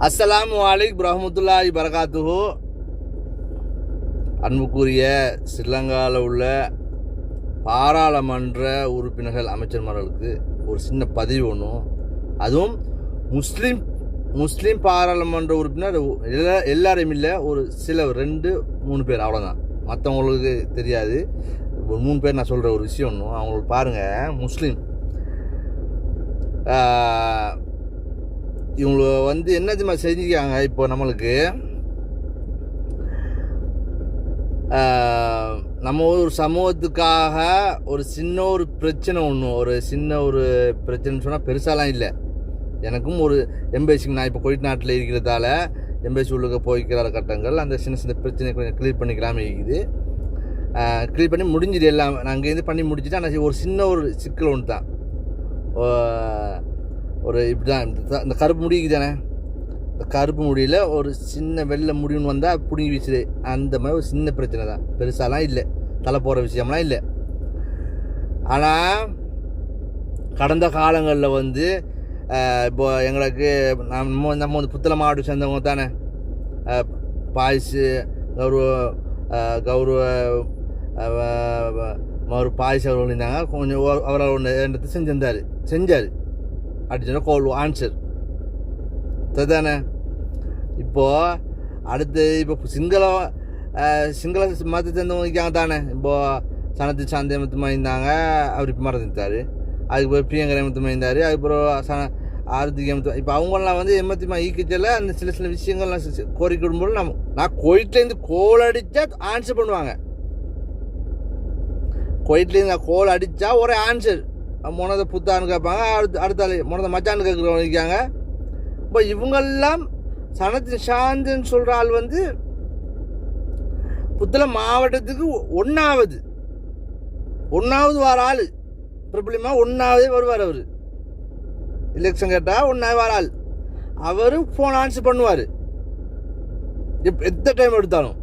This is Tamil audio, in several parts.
அஸ்லாம் அலைக் ரஹமத்துல்லாஹி பரகாத்துஹு அன்புக்குரிய ஸ்ரீலங்காவில் உள்ள பாராளுமன்ற உறுப்பினர்கள் அமைச்சர்மார்களுக்கு ஒரு சின்ன பதிவு ஒன்றும் அதுவும் முஸ்லீம் முஸ்லீம் பாராளுமன்ற உறுப்பினர் எல்லா எல்லாரையும் இல்லை ஒரு சில ரெண்டு மூணு பேர் அவ்வளோதான் மற்றவங்களுக்கு தெரியாது. ஒரு மூணு பேர் நான் சொல்கிற ஒரு விஷயம் ஒன்றும் அவங்களுக்கு பாருங்கள் முஸ்லீம் இவங்க வந்து என்ன செஞ்சுக்காங்க இப்போ நம்மளுக்கு? நம்ம ஒரு சமூகத்துக்காக ஒரு சின்ன ஒரு பிரச்சனை ஒன்று ஒரு சின்ன ஒரு பிரச்சனைன்னு சொன்னால் பெருசாலாம் இல்லை. எனக்கும் ஒரு எம்பேசிக்கு நான் இப்போ கொயிட் நாட்டில் இருக்கிறதால எம்பேசி உள்ளுக்கு போய்க்கிற கட்டங்கள் அந்த சின்ன சின்ன பிரச்சனை கொஞ்சம் கிளியர் பண்ணிக்கலாமே இருக்குது. கிளியர் பண்ணி முடிஞ்சுது எல்லாம். நான் அங்கேருந்து பண்ணி முடிச்சுட்டு ஆனால் ஒரு சின்ன ஒரு சிக்கல் ஒன்று தான் ஒரு இப்படி தான் இந்த கருப்பு முடிக்கு தானே இந்த கருப்பு முடியில் ஒரு சின்ன வெள்ளை முடிவுன்னு வந்தால் பிடுங்கி வீசுது. அந்த மாதிரி ஒரு சின்ன பிரச்சனை தான். பெருசாலாம் இல்லை. தலை போகிற விஷயம்லாம் இல்லை. ஆனால் கடந்த காலங்களில் வந்து இப்போ எங்களுக்கு நம்ம நம்ம வந்து புத்தள மாவட்டம் சேர்ந்தவங்க தானே? பாய்ஸு கௌரவ கௌரவ ஒரு பாய்ஸ் அவர் இருந்தாங்க. கொஞ்சம் ஓ- அவர் ஒன்று ரெண்டு செஞ்சிருந்தார். செஞ்சார். அப்படின்னு கோல் ஆன்சர் சரிதானே? இப்போது அடுத்து இப்போ சிங்கள சிங்கள மதத்தை சேர்ந்தவங்க இருக்காங்க தானே? இப்போது சனத்து சாந்தி மத்தமாக இருந்தாங்க அவர் இப்போ மறந்துட்டார் அதுக்கப்புறம் பிரியங்கரை மத்தமாக இருந்தார் அதுக்கப்புறம் சன ஆர்த்திகை மத்தம் இப்போ அவங்களாம் வந்து எம்மத்திமா ஈக்கிச்சல அந்த சில சில விஷயங்கள்லாம் கோரிக்கை விடும்போது நம்ம நான் கோயிட்லேருந்து கோல் அடித்தா ஆன்சர் பண்ணுவாங்க. கோயிட்லேருந்து நான் கோல் அடித்தா ஒரே ஆன்சர் மொனதை புத்தான்னு கேட்பாங்க அடுத்து அடுத்த ஆளு மச்சான்னு கேட்குறவங்க இருக்காங்க. இப்போ இவங்கெல்லாம் சனத்தின் சாந்தின்னு சொல்கிற ஆள் வந்து புத்தள மாவட்டத்துக்கு ஒன்றாவது ஒன்றாவது வர ஆள். பிரபலமாக ஒன்றாவதே வருவார் அவர். எலெக்ஷன் கேட்டால் ஒன்றாவது வர ஆள். அவர் ஃபோன் ஆன்சர் பண்ணுவார். எப் எந்த டைம் எடுத்தாலும்.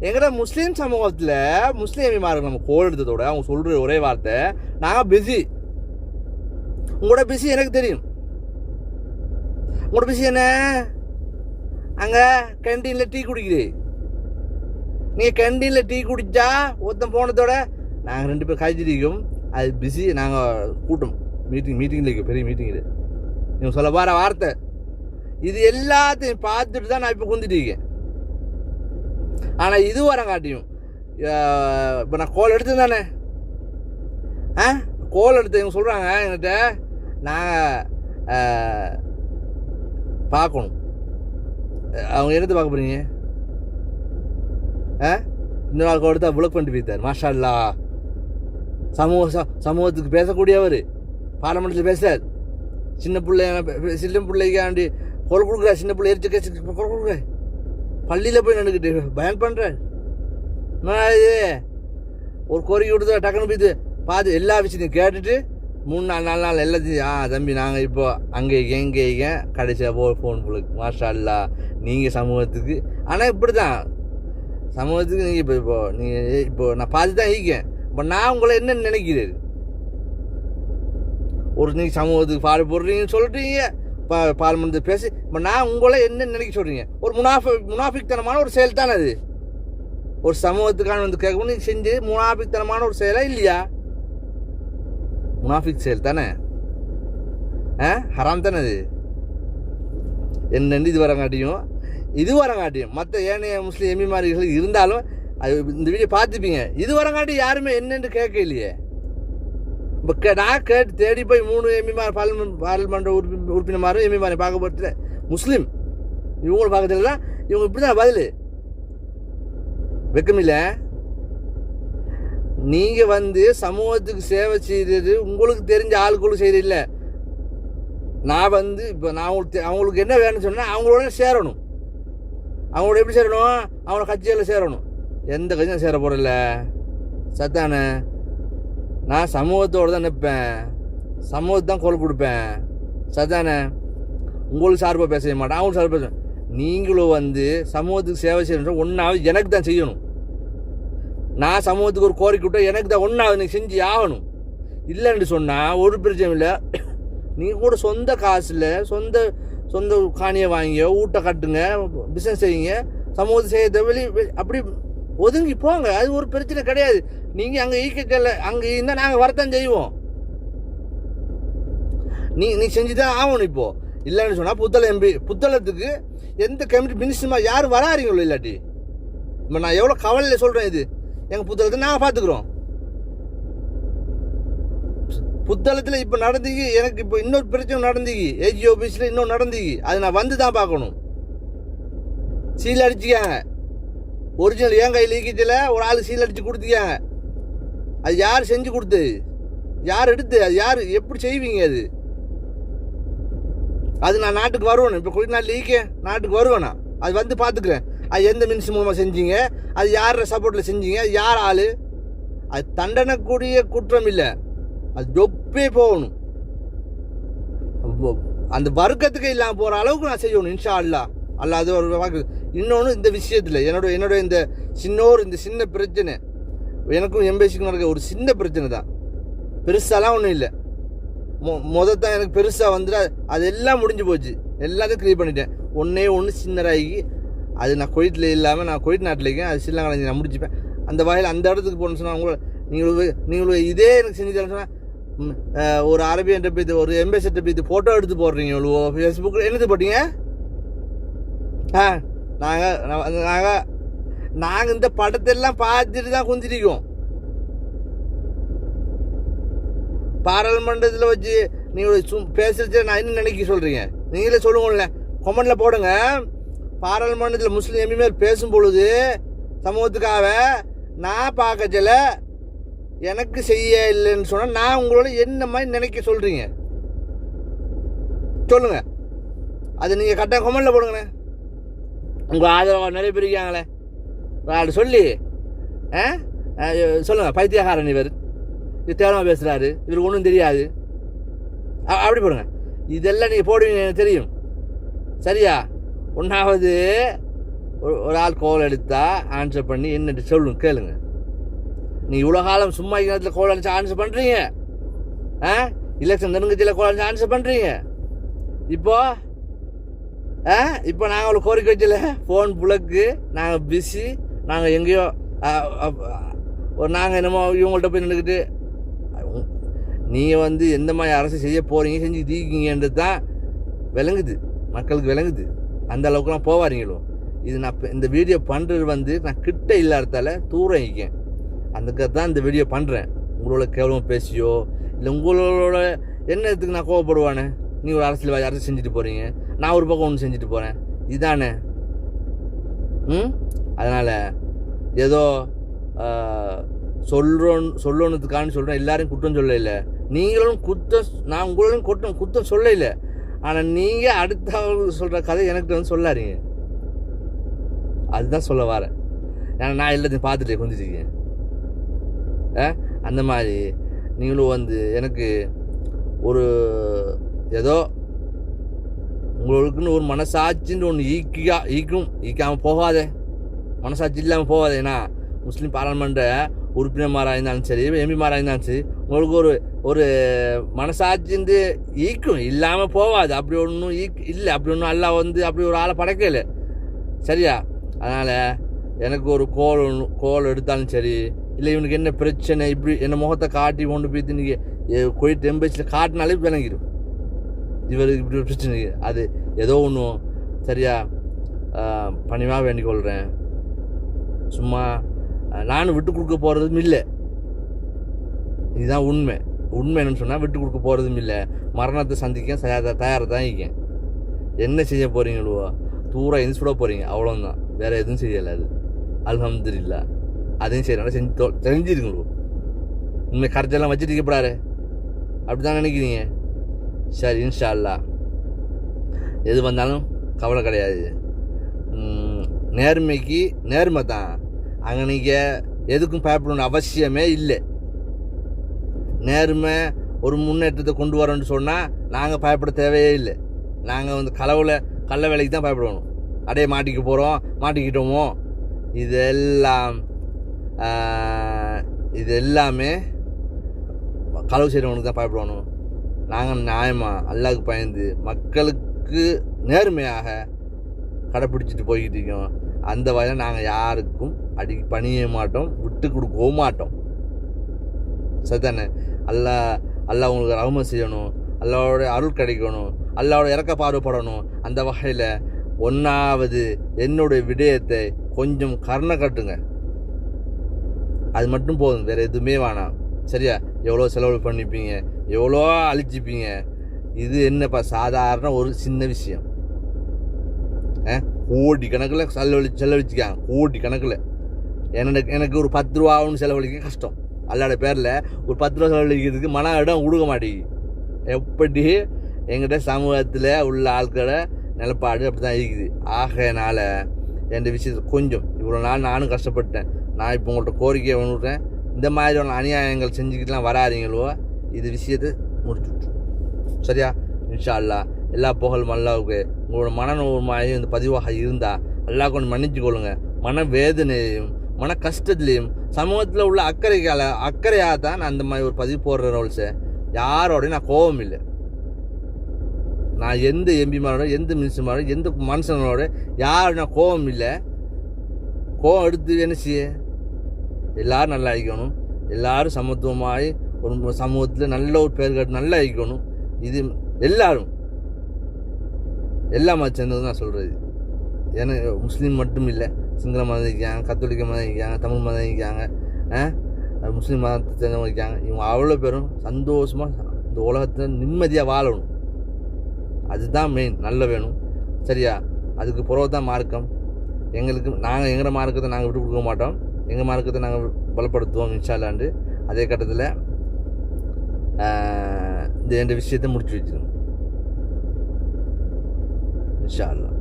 எங்கட முஸ்லீம் சமூகத்தில் முஸ்லீம் மார்க்க நம்ம கோல் எடுத்ததோட அவங்க சொல்கிற ஒரே வார்த்தை நாங்கள் பிஸி உங்களோட பிஸி எனக்கு தெரியும். உங்களோட பிஸி என்ன? அங்கே கேன்டீனில் டீ குடிக்கிறே நீங்கள் கேன்டீனில் டீ குடித்தா ஒருத்தன் போனதோட நாங்கள் ரெண்டு பேர் காய்ச்சிருக்கோம் அது பிஸி நாங்கள் கூட்டம். மீட்டிங் மீட்டிங்கில் இருக்கோம் பெரிய மீட்டிங்கில் நீங்கள் சொல்ல வர வார்த்தை. இது எல்லாத்தையும் பார்த்துட்டு தான் நான் இப்போ குந்திட்டிருக்கேன் ஆனால் இது வரங்காட்டியும் இப்போ நான் கோல் எடுத்தேன் தானே? ஆ? கோல் எடுத்து இவங்க சொல்கிறாங்க என்கிட்ட. நாங்கள் பார்க்கணும் அவங்க என்னத்தை பார்க்க போகிறீங்க ஆ இன்னொரு ஆள் கொடுத்தா புளக் பண்ணிட்டு போயிருந்தார் மாஷா அல்லா சமூக ச- சமூகத்துக்கு பேசக்கூடியவர். பாராளுமன்றத்தில் பேசுறார். சின்ன பிள்ளை சின்ன பிள்ளைக்காண்டி குரல் கொடுக்குற சின்ன பிள்ளை எரிச்சு கேச்சு குரல் கொடுக்குற. பள்ளியில் போய் நின்றுக்கிட்டு பயன் பண்ணுறார் இது? ஒரு கோரிக்கை கொடுத்தா டக்குன்னு போயிட்டு பார்த்து எல்லா விஷயத்தையும் கேட்டுட்டு மூணு நாலு நாலு நாள் எல்லாத்தையும் ஆ தம்பி நாங்கள் இப்போ அங்கே எங்கே இங்கே கடைசியாக போ ஃபோன் புளுக்கு மாஷா அல்லா நீங்கள் சமூகத்துக்கு. ஆனால் இப்படி தான் சமூகத்துக்கு நீங்கள் இப்போ இப்போ நீங்கள் இப்போ நான் பார்த்து தான் இருக்கேன். இப்போ நான் உங்களை என்ன நினைக்கிறேன்? ஒரு நீங்கள் சமூகத்துக்கு பாடு போடுறீங்கன்னு சொல்கிறீங்க பா பார்லிமெண்ட் பேசி இப்போ நான் உங்களை என்ன நினைக்க சொல்கிறீங்க ஒரு முனாஃபி முனாஃபிக்தனமான ஒரு செயல் தானே அது? ஒரு சமூகத்துக்கான வந்து கேட்கணும் நீங்கள் செஞ்சு முனாஃபிக்தனமான ஒரு செயலாக இல்லையா? முனாஃபிக் செயல் தானே? ஆ? ஹராம் தானே அது? என்ன இது வரங்காட்டியும் இது வரங்காட்டியும் மற்ற ஏனைய முஸ்லீம் எம்மிமாரிகள் இருந்தாலும் அது இந்த வீடியோ பார்த்துப்பீங்க. இது வரங்காட்டி யாருமே என்னென்று கேட்க இல்லையே இப்போ கே நான் கேட்டு தேடி போய் மூணு எம்மிமார் பார்லிமெண்ட் பார்லிமெண்ட் உறுப்பி உறுப்பினர் எம்மிமாரை பார்க்க போகிறதுல முஸ்லீம். இவங்களும் பார்க்கறதுல தான் இவங்க இப்படி தான் பதில். வெக்கமில்ல? நீங்கள் வந்து சமூகத்துக்கு சேவை செய்கிறது உங்களுக்கு தெரிஞ்ச ஆளுக்குள்ள செய்கிறது இல்லை நான் வந்து இப்போ நான் அவங்களுக்கு அவங்களுக்கு என்ன வேணும்னு சொன்னால் அவங்களோட சேரணும். அவங்களோட எப்படி சேரணும்? அவங்களோட கட்சியில் சேரணும். எந்த கட்சியும் சேர போகிறதில்ல சத்தானே? நான் சமூகத்தோடு தான் நிற்பேன் சமூகத்தை தான் குரல் கொடுப்பேன். சத்தானே? உங்களுக்கு சார்பாக பேச மாட்டேன். அவங்களுக்கு சார்பாக பேச நீங்களும் வந்து சமூகத்துக்கு சேவை செய்யணும் ஒன்றாவது எனக்கு தான் செய்யணும். நான் சமூகத்துக்கு ஒரு கோரிக்கை விட்டோம் எனக்கு தான் ஒன்றா நீ செஞ்சு ஆகணும். இல்லைன்னு சொன்னால் ஒரு பிரச்சனை இல்லை. நீங்கள் கூட சொந்த காசில் சொந்த சொந்த காணியை வாங்கியோ ஊட்ட கட்டுங்க பிஸ்னஸ் செய்யுங்க சமூகத்தை செய்ய வெளி அப்படி ஒதுங்கி போங்க. அது ஒரு பிரச்சனை கிடையாது. நீங்கள் அங்கே ஈக்கல அங்கே இருந்தால் நாங்கள் வரத்தான் செய்வோம். நீ நீ செஞ்சு தான் ஆகணும் இப்போ. இல்லைன்னு சொன்னால் புத்தளம் எம்பி புத்தளத்துக்கு எந்த கமிட்டி மினிஸ்டர்மா யாரும் வராறீங்களோ இல்லாட்டி? இப்போ நான் எவ்வளோ கவலையில் சொல்கிறேன் இது. எங்கள் புத்தளத்தை நாங்கள் பார்த்துக்குறோம். புத்தளத்தில் இப்போ நடந்துக்கி எனக்கு இப்போ இன்னொரு பிரச்சனை நடந்துக்கி ஏஜி ஆஃபீஸில் இன்னும் நடந்துக்கி அது நான் வந்து தான் பார்க்கணும். சீல் அடிச்சுக்காங்க. ஒரிஜினல் ஏன் கையில் ஈக்கிச்சில் ஒரு ஆள் சீல் அடித்து கொடுத்துக்காங்க. அது யார் செஞ்சு கொடுத்து யார் எடுத்து அது யார்? எப்படி செய்வீங்க அது? அது நான் நாட்டுக்கு வருவேன். இப்போ கொஞ்ச நாள் லீக்க நாட்டுக்கு வருவேன் நான். அது வந்து பார்த்துக்கிறேன். அது எந்த மினிஸ்டர் மூலமாக செஞ்சீங்க? அது யார சப்போர்ட்டில் செஞ்சீங்க? அது யார் ஆள்? அது தண்டனைக்கூடிய குற்றம் இல்லை. அது ஜொப்பே போகணும். அந்த வர்க்கத்துக்கு இல்லாமல் போகிற அளவுக்கு நான் செய்யணும் இன்ஷா அல்லா அல்ல அது ஒரு வாக்கு. இன்னொன்று இந்த விஷயத்தில் என்னோட என்னோட இந்த சின்னோர் இந்த சின்ன பிரச்சனை. எனக்கும் எம்பேசிக்கும் நடக்க ஒரு சின்ன பிரச்சனை தான். பெருசாலாம் ஒன்றும் இல்லை. மொ மொதல் தான் எனக்கு பெருசாக வந்துட்டு அது- எல்லாம் முடிஞ்சு போச்சு. எல்லாத்தையும் க்ளியர் பண்ணிட்டேன். ஒன்றே ஒன்று சின்னராகி அது நான் குவைத்தில் இல்லாமல் நான் குவைத் நாட்டில் இருக்கேன். அது ஸ்ரீலங்கா நான் முடிச்சுப்பேன். அந்த வகையில் அந்த இடத்துக்கு போகணும்னு சொன்னால் உங்களை நீங்கள் நீங்கள் இதே எனக்கு செஞ்சு தரேன்னு சொன்னால் ஒரு அரபியன்ட்ட போய்த்து ஒரு எம்பேசிட்ட போய்த்து ஃபோட்டோ எடுத்து போடுறீங்க இவ்வளோ ஃபேஸ்புக்கில் என்னது போட்டீங்க? ஆ நாங்கள் நாங்கள் நாங்கள் இந்த படத்தெல்லாம் பார்த்துட்டு தான் குந்திரிக்கோம். பாராளுமன்றத்தில் வச்சு நீங்கள் சும் பேசுறது நான் என்ன நினைக்க சொல்கிறீங்க நீங்களே சொல்லுங்கள்ல. கொமெண்டில் போடுங்க. பாராளுமன்றத்தில் முஸ்லீம் எம்பி பேசும் பொழுது சமூகத்துக்காக நான் பார்க்கச்சல எனக்கு செய்ய இல்லைன்னு சொன்னால் நான் உங்களோட என்ன மாதிரி நினைக்க சொல்கிறீங்க சொல்லுங்க. அது நீங்கள் கரெக்டாக கொமெண்டில் போடுங்கண்ணே. உங்கள் ஆதரவாக நிறைய பேர் இருக்காங்களே சொல்லி? ஆ? சொல்லுங்கள் பைத்தியகாரன் இவர். இது தேவமாக பேசுகிறாரு இவருக்கு ஒன்றும் தெரியாது. அப்படி போடுங்க. இதெல்லாம் நீங்கள் போடுவீங்க எனக்கு தெரியும். சரியா? ஒன்றாவது ஒரு ஒரு ஆள் கோல் எடுத்தால் ஆன்சர் பண்ணி என்னட்டு சொல்லுங்க கேளுங்க. நீ இவ்வளோ காலம் சும்மா நேரத்தில் கோல் அடிச்சு ஆன்சர் பண்ணுறீங்க ஆ? எலெக்ஷன் நெருங்கச்சியில் கோல் அடிச்சு ஆன்சர் பண்ணுறீங்க இப்போ ஆ? இப்போ நாங்கள் ஒரு கோரிக்கை வச்சல ஃபோன் புழக்கு நாங்கள் பிஸி நாங்கள் எங்கேயோ ஒரு நாங்கள் என்னமோ இவங்கள்ட்ட போய் நின்றுக்கிட்டு நீங்கள் வந்து எந்த மாதிரி அரசு செய்ய போகிறீங்க செஞ்சு தீக்கிங்கன்றது தான் விளங்குது மக்களுக்கு விளங்குது. அந்த அளவுக்குலாம் போவாருங்களோ இது நான் இந்த வீடியோ பண்ணுறது வந்து நான் கிட்ட இல்லாததால் தூரம் இருக்கேன் அதுக்காக தான் இந்த வீடியோ பண்ணுறேன் உங்களோட கேவலமாக பேசியோ இல்லை உங்களோட என்னத்துக்கு நான் கோவப்படுவானே? நீ ஒரு அரசியல்வாதி அரசு செஞ்சுட்டு போகிறீங்க நான் ஒரு பக்கம் ஒன்று செஞ்சுட்டு போகிறேன் இதுதானே ம்? அதனால் ஏதோ சொல்கிறோன்னு சொல்லணுத்துக்கான்னு சொல்கிறேன் எல்லாரும் குற்றம் சொல்லலை. இல்லை நீங்களும் குற்றம் நான் உங்களும் குற்றம் குற்றம் சொல்லலை. ஆனால் நீங்கள் அடுத்த சொல்கிற கதை எனக்கு வந்து சொல்லாதீங்க. அதுதான் சொல்ல வரேன். ஏன்னா நான் எல்லாத்தையும் பார்த்துட்டு கொஞ்சிருக்கேன் ஆ? அந்த மாதிரி நீங்களும் வந்து எனக்கு ஒரு ஏதோ உங்களுக்குன்னு ஒரு மனசாட்சின்னு ஒன்று ஈக்கியா ஈக்கும் ஈக்காமல் போகாதே. மனசாட்சி இல்லாமல் போகாதே. முஸ்லீம் பாராளுமன்ற உறுப்பினர்மாராக இருந்தாலும் சரி எம்பிமாராக இருந்தாலும் சரி உங்களுக்கு ஒரு ஒரு மனசாட்சிந்து ஈக்கும் இல்லாமல் போகாது அப்படி ஒன்றும் ஈக் இல்லை அப்படி ஒன்றும் அல்லாஹ் வந்து அப்படி ஒரு ஆளை படைக்கல. சரியா? அதனால் எனக்கு ஒரு கோல் ஒன்று கோல் எடுத்தாலும் சரி இல்லை இவனுக்கு என்ன பிரச்சனை இப்படி என்ன முகத்தை காட்டி கொண்டு போய் நீங்கள் கோயிட்டு எம்பேசியில் காட்டினாலே விளங்கிடும் இவருக்கு இப்படி ஒரு பிரச்சனை அது ஏதோ ஒன்றும் சரியா? பணிவாக வேண்டிக் கொள்கிறேன் சும்மா நானும் விட்டு கொடுக்க போகிறதும் இல்லை. இதுதான் உண்மை. உண்மை என்னன்னு சொன்னால் விட்டு கொடுக்க போகிறதும் இல்லை. மரணத்தை சந்திக்க தயார தயாராக தான் இருக்கேன். என்ன செய்ய போகிறீங்களோ தூரம் எந்த சுட போகிறீங்க அவ்வளோதான் வேறு எதுவும் செய்யலை அது. அல்ஹம்துலில்லா. அதையும் செய்யறனால செஞ்சு தொ- செஞ்சிருங்களோ உண்மை கரைச்செல்லாம் வச்சுட்டு இருக்கப்படாரு அப்படி தான் நினைக்கிறீங்க. சரி இன்ஷா அல்லா எது வந்தாலும் கவலை கிடையாது. நேர்மைக்கு நேர்மை தான். அங்கே நீங்கள் எதுக்கும் பயப்படணும் அவசியமே இல்லை. நேர்மை ஒரு முன்னேற்றத்தை கொண்டு வரோன்னு சொன்னால் நாங்கள் பயப்பட தேவையே இல்லை. நாங்கள் வந்து களவில் கள்ள வேலைக்கு தான் பயப்படணும். அடைய மாட்டிக்க போகிறோம் மாட்டிக்கிட்டோமோ? இதெல்லாம் இது எல்லாமே களவு செய்கிறவனுக்கு தான் பயப்படணும். நாங்கள் நியாயமாக அல்லாவுக்கு பயந்து மக்களுக்கு நேர்மையாக கடைப்பிடிச்சிட்டு போய்கிட்டு இருக்கோம். அந்த வகையில் நாங்கள் யாருக்கும் அடி பணிய மாட்டோம் விட்டு கொடுக்கவும் மாட்டோம். சரிதானே? அல்லா அல்லா உங்களுக்கு ரஹம செய்யணும் அல்லாவோட அருள் கிடைக்கணும் அல்லாவோட இறக்க பாடுபடணும். அந்த வகையில் ஒன்றாவது என்னுடைய விடயத்தை கொஞ்சம் கருணை கட்டுங்க. அது மட்டும் போதும் வேறு எதுவுமே வேணாம். சரியா? எவ்வளோ செலவு பண்ணிப்பீங்க எவ்வளோ அழிச்சிப்பீங்க. இது என்னப்பா சாதாரண ஒரு சின்ன விஷயம். ஆ? கோடி கணக்கில் செலவழி செலவழிச்சிக்காங்க கோடி கணக்கில். எனக்கு எனக்கு ஒரு பத்து ரூபாவும் செலவழிக்க கஷ்டம். அல்லாட பேரில் ஒரு பத்து ரூபா செலவழிக்கிறதுக்கு மன இடம் கொடுக்க மாட்டேங்குது எப்படி எங்கிட்ட சமூகத்தில் உள்ள ஆட்களை நிலப்பாடு அப்படி தான் இருக்குது. ஆகையினால் என் விஷயத்தை கொஞ்சம் இவ்வளோ நாள் நானும் கஷ்டப்பட்டேன். நான் இப்போ உங்கள்கிட்ட கோரிக்கையை விடுறேன் இந்த மாதிரியான அநியாயங்கள் செஞ்சுக்கிட்டுலாம் வராதீங்களோ இது விஷயத்தை முடிச்சு சரியா? இன்ஷா அல்லா எல்லா புகழும் அல்லாவுக்கு. உங்களோட மனநோய் மாதிரி இந்த பதிவாக இருந்தால் அல்லா கொண்டு மன்னிச்சுக்கொள்ளுங்க. மன வேதனையும் மன கஷ்டத்துலேயும் சமூகத்தில் உள்ள அக்கறைக்கால அக்கறையாக தான் நான் அந்த மாதிரி ஒரு பதிவு போடுற ரோல்ஸை யாரோடையும் நான் கோபம் இல்லை. நான் எந்த எம்பிமாரோட எந்த மினிஸ்டர்மாரோட எந்த மனுஷனோட யாரும் நான் கோபம் இல்லை. கோபம் எடுத்து என்ன செய்ய? எல்லாரும் நல்லா ஆகிக்கணும் எல்லோரும் சமத்துவமாகி ஒரு சமூகத்தில் நல்ல ஒரு பேர் கட்டு நல்லா ஆகிக்கணும் இது எல்லோரும் எல்லா மதம் சேர்ந்தது நான் சொல்கிறது ஏன்னா முஸ்லீம் மட்டும் இல்லை சிங்கள மதம் இருக்காங்க கத்தோலிக்க மதம் இருக்காங்க தமிழ் மதம் இருக்காங்க முஸ்லீம் மதத்தை சேர்ந்தவங்க இருக்காங்க. இவங்க அவ்வளோ பேரும் சந்தோஷமாக இந்த உலகத்தில் நிம்மதியாக வாழணும். அதுதான் மெயின் நல்ல வேணும். சரியா? அதுக்கு புறவு தான் மார்க்கம். எங்களுக்கு நாங்கள் எங்களோட மார்க்கத்தை நாங்கள் விட்டு கொடுக்க மாட்டோம். எங்கள் மார்க்கத்தை நாங்கள் பலப்படுத்துவோம் இன்ஷால்லாண்டு அதே கட்டத்தில் இந்த ரெண்டு விஷயத்தை முடிச்சு வச்சிருக்கோம் இன்ஷா அல்லாஹ்